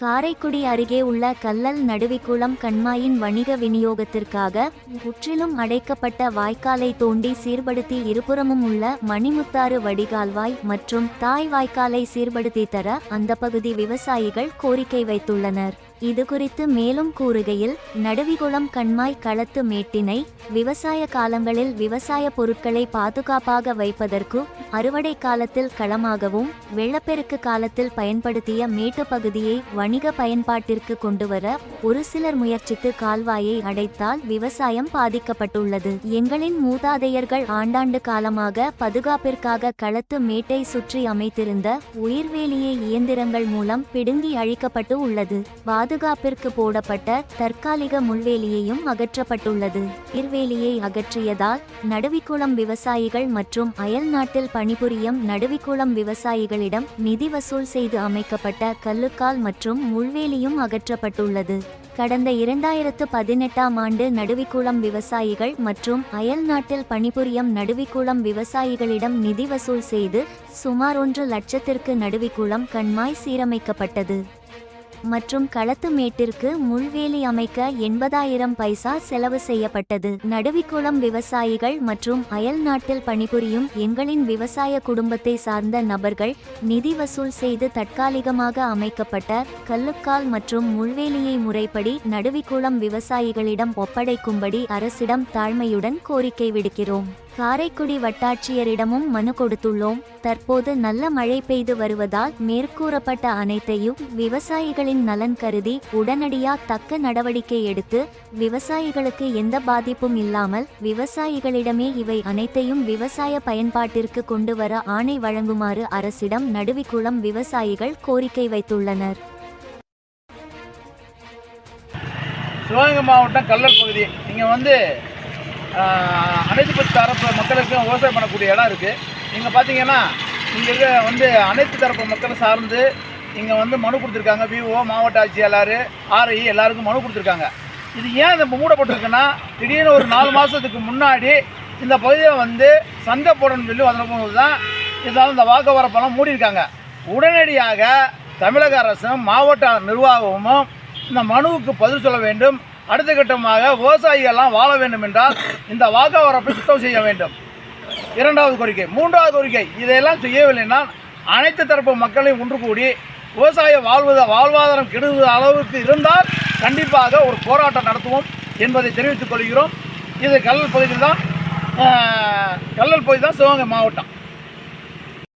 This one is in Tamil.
காரைக்குடி அருகே உள்ள கல்லல் நடுவிக்குளம் கண்மாயின் வணிக விநியோகத்திற்காக முற்றிலும் அடைக்கப்பட்ட வாய்க்காலை தோண்டி சீர்படுத்தி இருபுறமும் உள்ள மணிமுத்தாறு வடிகால்வாய் மற்றும் தாய் வாய்க்காலை சீர்படுத்தி தர அந்த பகுதி விவசாயிகள் கோரிக்கை வைத்துள்ளனர். இதுகுறித்து மேலும் கூறுகையில் நடுவிகுளம் கண்மாய் களத்து மேட்டினை விவசாய காலங்களில் விவசாய பொருட்களை பாதுகாப்பாக வைப்பதற்கு அறுவடை காலத்தில் களமாகவும் வெள்ளப்பெருக்கு காலத்தில் பயன்படுத்திய மேட்டு பகுதியை வணிக பயன்பாட்டிற்கு கொண்டுவர ஒரு சிலர் முயற்சித்து கால்வாயை அடைத்தால் விவசாயம் பாதிக்கப்பட்டுள்ளது. எங்களின் மூதாதையர்கள் ஆண்டாண்டு காலமாக பாதுகாப்பிற்காக களத்து மேட்டை சுற்றி அமைத்திருந்த உயிர்வேலியை இயந்திரங்கள் மூலம் பிடுங்கி அழிக்கப்பட்டு உள்ளது. பாதுகாப்பிற்கு போடப்பட்ட தற்காலிக முள்வேலியையும் அகற்றப்பட்டுள்ளது. இர்வேலியை அகற்றியதால் நடுவிக்குளம் விவசாயிகள் மற்றும் அயல் நாட்டில் பணிபுரியும் நடுவிக்குளம் விவசாயிகளிடம் நிதி வசூல் செய்து அமைக்கப்பட்ட கல்லுக்கால் மற்றும் முள்வேலியும் அகற்றப்பட்டுள்ளது. கடந்த இரண்டாயிரத்து பதினெட்டாம் ஆண்டு நடுவிக்குளம் விவசாயிகள் மற்றும் அயல் நாட்டில் பணிபுரியும் நடுவிக்குளம் விவசாயிகளிடம் நிதி வசூல் செய்து சுமார் ஒன்று லட்சத்திற்கு நடுவிக்குளம் கண்மாய் சீரமைக்கப்பட்டது. மற்றும் களத்து மேட்டிற்கு முள்வேலி அமைக்க எண்பதாயிரம் பைசா செலவு செய்யப்பட்டது. நடுவிக்குளம் விவசாயிகள் மற்றும் அயல் நாட்டில் பணிபுரியும் எங்களின் விவசாய குடும்பத்தை சார்ந்த நபர்கள் நிதி வசூல் செய்து தற்காலிகமாக அமைக்கப்பட்ட கல்லுக்கால் மற்றும் முள்வேலியை முறைப்படி நடுவிக்குளம் விவசாயிகளிடம் ஒப்படைக்கும்படி அரசிடம் தாழ்மையுடன் கோரிக்கை விடுக்கிறோம். காரைக்குடி வட்டாட்சியரிடமும் மனு கொடுத்துள்ளோம். தற்போது நல்ல மழை பெய்து வருவதால் மேற்கூறப்பட்ட அனைத்தையும் விவசாயிகளின் நலன் கருதி உடனடியாக தக்க நடவடிக்கை எடுத்து விவசாயிகளுக்கு எந்த பாதிப்பும் இல்லாமல் விவசாயிகளிடமே இவை அனைத்தையும் விவசாய பயன்பாட்டிற்கு கொண்டு வர ஆணை வழங்குமாறு அரசிடம் நடுவிக்குளம் விவசாயிகள் கோரிக்கை வைத்துள்ளனர். சிவகங்கை மாவட்டம் கல்லல் பகுதி. இங்கே வந்து அனைத்து பத்து தரப்பு மக்களுக்கும் விவசாயம் பண்ணக்கூடிய இடம் இருக்குது இங்கே பார்த்தீங்கன்னா இங்கே இருக்க வந்து அனைத்து தரப்பு மக்களை சார்ந்து இங்கே வந்து மனு கொடுத்துருக்காங்க. விஓ மாவட்ட ஆட்சியாளர் ஆர்ஐ எல்லாருக்கும் மனு கொடுத்துருக்காங்க. இது ஏன் இந்த மூடப்பட்டிருக்குன்னா திடீர்னு ஒரு நாலு மாதத்துக்கு முன்னாடி இந்த பகுதியில் வந்து சந்தை போடணும்னு சொல்லி வந்தபோது தான் இதால் இந்த வாக்குவரப்பெல்லாம் மூடியிருக்காங்க. உடனடியாக தமிழக அரசும் மாவட்ட நிர்வாகமும் இந்த மனுவுக்கு பதில் சொல்ல வேண்டும். அடுத்த கட்டமாக விவசாயிகள்லாம் வாழ வேண்டும் என்றால் இந்த வாக்குவரப்பை சுத்தம் செய்ய வேண்டும். இரண்டாவது கோரிக்கை. மூன்றாவது கோரிக்கை. இதையெல்லாம் செய்யவில்லைன்னா அனைத்து தரப்பு மக்களையும் ஒன்று கூடி விவசாய வாழ்வத வாழ்வாதாரம் கெடுவது அளவுக்கு இருந்தால் கண்டிப்பாக ஒரு போராட்டம் நடத்துவோம் என்பதை தெரிவித்துக் கொள்கிறோம். இது கல்லல் பகுதியில் தான் கல்லல் பகுதி தான் சிவகங்கை மாவட்டம்.